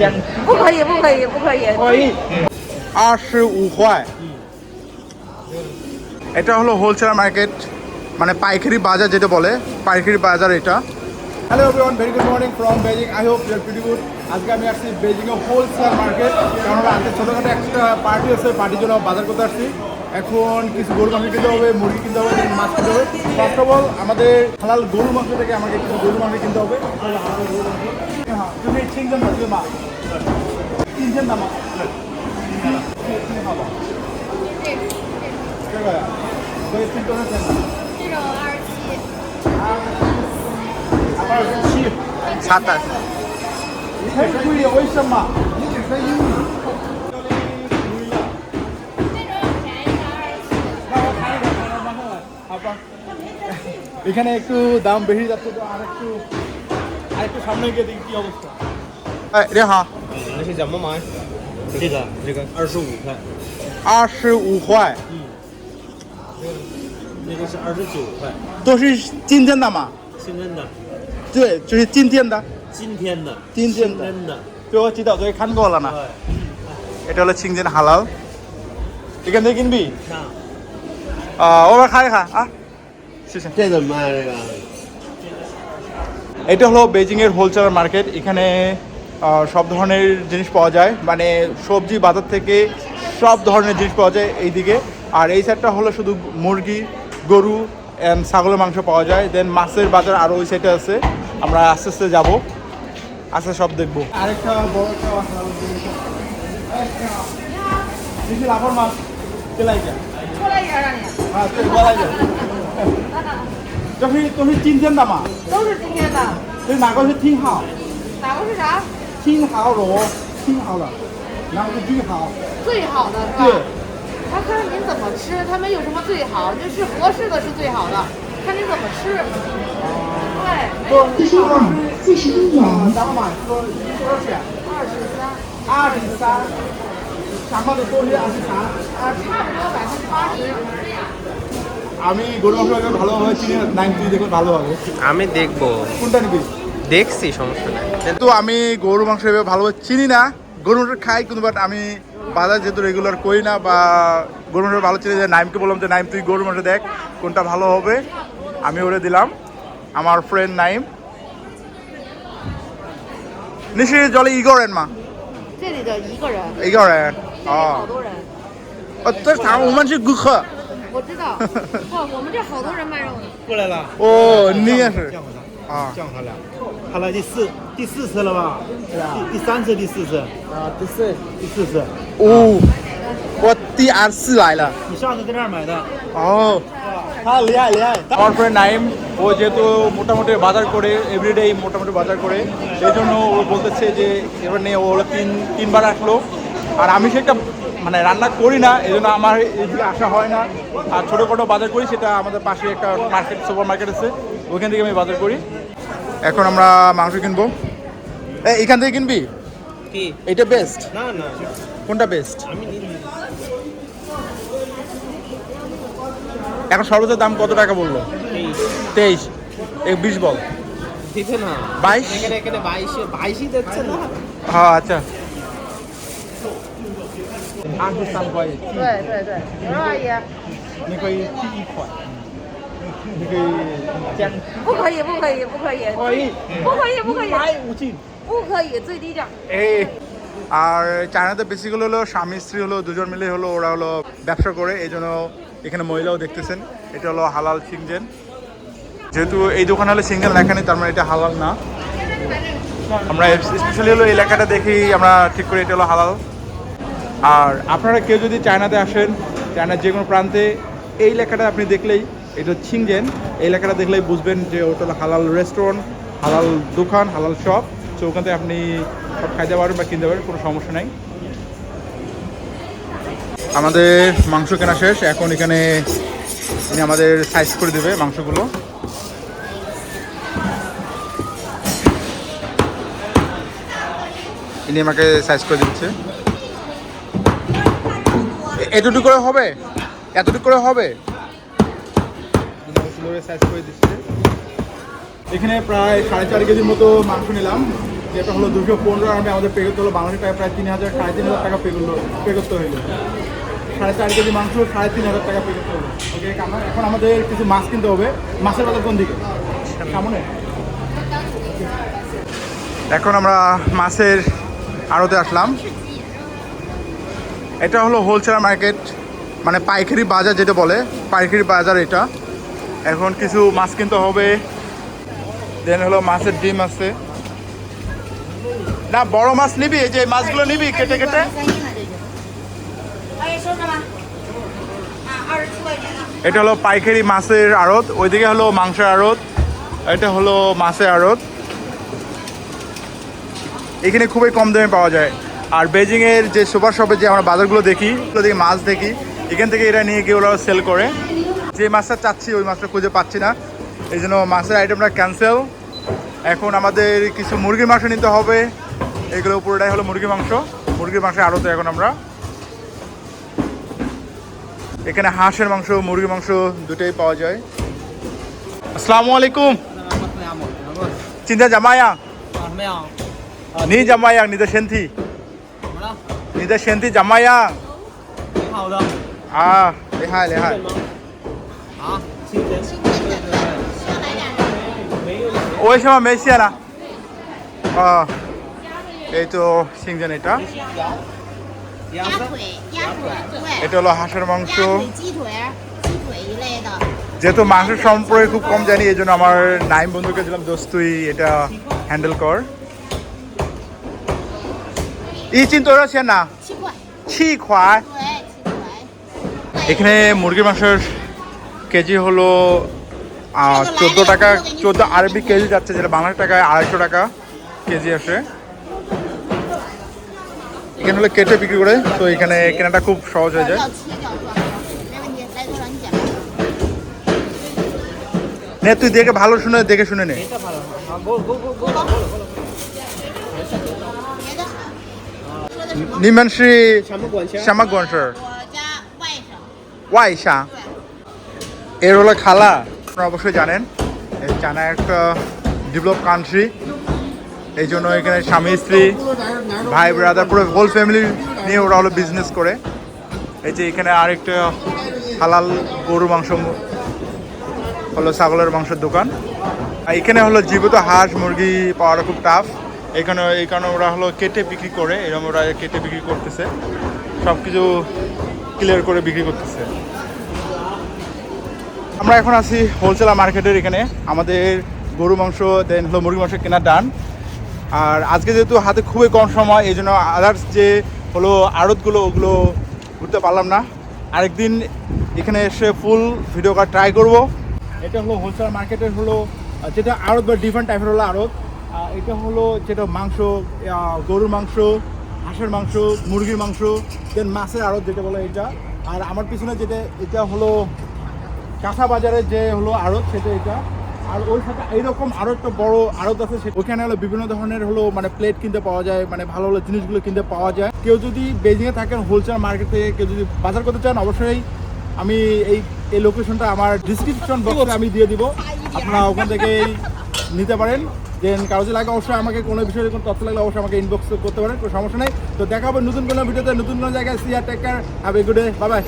讲不可以，不可以，不可以。可以。二十五块এটা হলো wholesale market মানে পাইকারি বাজার যেটা বলে পাইকারি বাজার এটা hello everyone very good morning from Beijing I hope your pretty good আজকে আমি আসছি বেজিং এ হোলসেল মার্কেট কারণ হলো আজকে ছোটোখাটো একটা পার্টি আছে পার্টির জন্য বাজার করতে আসছি এখন কিছু গরু মাংস কিনতে হবে মুরগি কিনতে হবে then মাছ কিনতে হবে ফার্স্ট অফ অল আমাদের হালাল গরু মাংস থেকে আমাকে কিছু গরু মাংস কিনতে হবে হ্যাঁ তুমি চিনছেন না তুমি মা চিনছেন না মা 这个呀，所以这多少钱呢？这种二十七，二十七。查单。太贵了，为什么？你只是英语。这种便宜的二十七。那我看一个，看到吗？好吧。এখানে একটু দাম বেশি যাচ্ছে তো আর একটু আর একটু সামনে গিয়ে দেখি কি অবস্থা রে হ্যাঁ 那是怎么买？这个这个二十五块，二十五块那个是二十九块，都是今天的吗？清真的，对，就是今天的。今天的，今天的清真的，তো ও চিন্তা তুই খান গোলা না对， এটা হলো চিংজেন হালাল এখান থেকে কিনবি 看 আহ, ওবার খাই খা আহ শেষে 这怎么卖这个？ এটা হলো বেজিং এর হোলসেলার মার্কেট। এখানে সব ধরনের জিনিস পাওয়া যায়। মানে সবজি বাজার থেকে সব ধরনের জিনিস পাওয়া যায় এইদিকে। আর এই সাইডটা হলো শুধু মুরগি গরু অ্যান্ড ছাগলের মাংস পাওয়া যায়। দেন মাছের বাজার আরও ওই সাইডে আছে। আমরা আস্তে আস্তে যাব। আস্তে সব দেখব। আরেকটা বড় একটা মাছ। 这是都是今天的嘛？都是今天的。对，哪个是听好？哪个是啥？听好罗，听好了，哪个是最好？最好的是吧？对。他看您怎么吃，他没有什么最好，就是合适的是最好的，看您怎么吃。哦。对。四十二，四十一元。咱们晚上说多少钱？二十三。二十三。咱们的多少？二十三。啊，差不多百分之八十。আমি গরু আপনাকে ভালোভাবে চিনি নাইন থ্রি দেখুন ভালোভাবে আমি দেখব। কোনটা নিবি? দেখছি সমস্যা নাই। কিন্তু আমি গরু মাংস এভাবে ভালোভাবে চিনি না। গরু খাই কিন্তু বাট আমি বাজার যেহেতু রেগুলার করি না বা গরু মাংস ভালো চিনি যে নাইমকে বললাম যে নাইম তুই গরু মাংস দেখ কোনটা ভালো হবে? আমি ওরে দিলাম আমার ফ্রেন্ড নাইম। নিশ্চয়ই জলে ইগরেন মা। ইগরেন ও তোর আমার গুখা। 我们是顾客我知道。哇，我们这好多人卖肉呢。过来了，哦你也是降回他，啊降他俩，他来第四第四次了吧？是啊第第三次第四次啊第四第四次，哦我第二次来了你上次在这儿买的， ও হ্যাঁ লিয়াই লিয়াই আমার ফ্রেন্ড নাইম ও যেহেতু মোটামুটি বাজার করে এভরিডে মোটামুটি বাজার করে সেই জন্য ও বলতেছে যে এবার নিয়ে ও তিন তিনবার আসলো আর আমি সেটা মানে রান্না করি না এই জন্য আমার এইদিকে আসা হয় না। আর ছোটোখাটো বাজার করি সেটা আমাদের পাশে একটা মার্কেট সুপার মার্কেট আছে ওইখান থেকে আমি বাজার করি। এখন আমরা মাংস কিনবো। এখান থেকে কিনবি? কি? এটা বেস্ট না না। কোনটা বেস্ট আমি এখন সর্বোচ্চ দাম কত টাকা বলল? তেইশ। বিশ বল। বাইশ? এখানে এখানে বাইশে বাইশই দিচ্ছেন না। হ্যাঁ আচ্ছা। 二十三块，对对对，刘阿姨，你可以寄一款，你可以加，不可以，不可以，不可以，可以不可以，不可以，买五斤。不可以，最低价。 এই আর চায়নাতে বেসিক্যালি হলো স্বামী স্ত্রী হলো দুজন মিলে হলো ওরা হলো ব্যবসা করে এই জন্য এখানে মহিলাও দেখতেছেন এটা হলো হালাল সিংজেন যেহেতু এই দোকানে হলো সিঙ্গেল লেখা নেই তার মানে এটা হালাল না আমরা স্পেশালি হলো এই লেখাটা দেখি আমরা ঠিক করে এটা হলো হালাল আর আপনারা কেউ যদি চায়নাতে আসেন, চায়নার যে কোনো প্রান্তে, এই লেখাটা আপনি দেখলেই এটা ছিংজেন এই লেখাটা দেখলেই বুঝবেন যে ওটা হালাল রেস্টুরেন্ট হালাল দোকান, হালাল শপ তো ওখান আপনি সব খাইতে পারবেন বা কিনতে পারবেন, কোনো সমস্যা নাই। আমাদের মাংস কেনা শেষ। এখন এখানে আমাদের সাইজ করে দেবে মাংসগুলো। ইনি আমাকে সাইজ করে দিচ্ছে। এতটুকু করে হবে? এতটুকু করে হবে? এখানে প্রায় সাড়ে চার কেজির মতো মাংস নিলাম যেটা হলো দুশো পনেরো আর্মে আমাদের পে করতে হলো। বাংলাদেশ টাকা প্রায় তিন হাজার সাড়ে তিন হাজার টাকা পে করল পে করতে হইল। সাড়ে চার কেজি মাংস সাড়ে তিন হাজার টাকা পে করতে হলো। ওকে আমরা এখন আমাদের কিছু মাছ কিনতে হবে। মাছের বাজার কোন দিকে? সামনে। এখন আমরা মাছের আড়তে আসলাম। এটা হলো হোলসেলার মার্কেট মানে পাইকারি বাজার যেটা বলে, পাইকারি বাজার এটা। এখন কিছু মাছ কিনতে হবে। দেন হলো মাছের ডিম আছে। না, বড় মাছ নিবি, এই যে মাছগুলো নিবি কেটে কেটে। এটা হলো পাইকারি মাছের আড়ত, ওইদিকে হলো মাংসের আড়ত, এটা হলো মাছের আড়ত। এখানে খুবই কম দামে পাওয়া যায়। আর বেজিংয়ের যে সুপার শপে যে আমরা বাজারগুলো দেখি দেখি মাছ দেখি এখান থেকে এরা নিয়ে গিয়ে ওরা সেল করে। যে মাছটা চাচ্ছি ওই মাছটা খুঁজে পাচ্ছি না। এই জন্য মাছের আইটেমটা ক্যান্সেল এখন আমাদের কিছু মুরগির মাংস নিতে হবে। এগুলো পুরোটাই হলো মুরগির মাংস। মুরগির মাংস আরও তো এখন আমরা। এখানে হাঁসের মাংস মুরগির মাংস দুটোই পাওয়া যায়। আসসালামু আলাইকুম। চিন্তা জামায়া নি জামায়া নিতে সেন্থি। 么了？ নিদে সেন্থি জামায়া 挺好的。 আ লেহাই লেহাই 啊，新鲜。对对对。没有。 ওই সময় মেশিয়া না আহ, এই তো সিংজন এটা 鸭子。鸭腿，鸭腿，对， এটা হলো হাঁসের মাংস 鸭腿、鸡腿、鸡腿一类的。 যেহেতু মাংসের সম্পর্কে খুব কম জানি এই জন্য আমার নাইম বন্ধুকে দিলাম দোস্ত তুই এটা হ্যান্ডেল কর ই চিন্তা রয়েছে না 七块， ছি খোয়ায় 对，七块。 এখানে মুরগির মাংসের কেজি হলো চোদ্দো টাকা চোদ্দো আরবি কেজি যাচ্ছে যেটা বাংলা টাকায় আড়াইশো টাকা কেজি আসে এখানে হলো কেটে বিক্রি করে তো এখানে কেনাটা খুব সহজ হয়ে যায়要切掉是吧？没问题，来多少你讲。 নে তুই দেখে ভালো শুনে দেখে শুনে নে 说的什么？ নিমানশ্রী 什么管钱？ শ্যামাগঞ্জের 我家外甥。 ওয়াইশা 对。 এর হলো খালা আপনারা অবশ্যই জানেন এই চায়না একটা ডেভেলপ কান্ট্রি এই জন্য এখানে স্বামী স্ত্রী ভাই ব্রাদার পুরো হোল ফ্যামিলি নিয়ে ওরা হলো বিজনেস করে এই যে এখানে আরেকটা হালাল গরু মাংস মু- হলো ছাগলের মাংসের দোকান আর এখানে হলো জীবিত হাঁস মুরগি পাওয়াটা খুব টাফ এখানে, এই কারণে ওরা হলো কেটে বিক্রি করে এরকম ওরা কেটে বিক্রি করতেছে। সব কিছু ক্লিয়ার করে বিক্রি করতেছে। আমরা এখন আছি হোলসেলার মার্কেটের এখানে। আমাদের গরু মাংস দেন হলো মুরগি মাংস কেনার ডান। আর আজকে যেহেতু হাতে খুবই কম সময়, এই জন্য আদার্স যে হলো আড়তগুলো, ওগুলো ঘুরতে পারলাম না। আরেকদিন এখানে এসে ফুল ভিডিও করা ট্রাই করব। এটা হলো হোলসেলার মার্কেটের হলো, যেটা আড়ত বা ডিফারেন্ট টাইপের হলো আড়ত। এটা হলো যেটা মাংস গরুর মাংস, হাঁসের মাংস, মুরগির মাংস দেন মাছের আড়ত যেটা বলে এটা। আর আমার পিছনে যেটা, এটা হলো কাঁচা বাজারে যে হলো আড়ত, সেটা এটা। আর ওই সাথে এইরকম আরও একটা বড় আড়ত আছে, সে- ওখানে হলো বিভিন্ন ধরনের হলো মানে প্লেট কিনতে পাওয়া যায় মানে ভালো ভালো জিনিসগুলো কিনতে পাওয়া যায়। কেউ যদি বেজিংয়ে থাকেন হোলসেল মার্কেট থেকে, কেউ যদি বাজার করতে চান, অবশ্যই আমি এই এই লোকেশনটা আমার ডিসক্রিপশন বক্সে আমি দিয়ে দিব। আপনারা ওখান থেকেই নিতে পারেন। দেন কারও যদি লাগে অবশ্যই আমাকে কোনো বিষয়ে কোনো তথ্য লাগলে অবশ্যই আমাকে ইনবক্স করতে পারেন, কোনো সমস্যা নেই। তো দেখা হবে নতুন কোনো ভিডিওতে, নতুন কোনো জায়গায় see you take care have a good day bye bye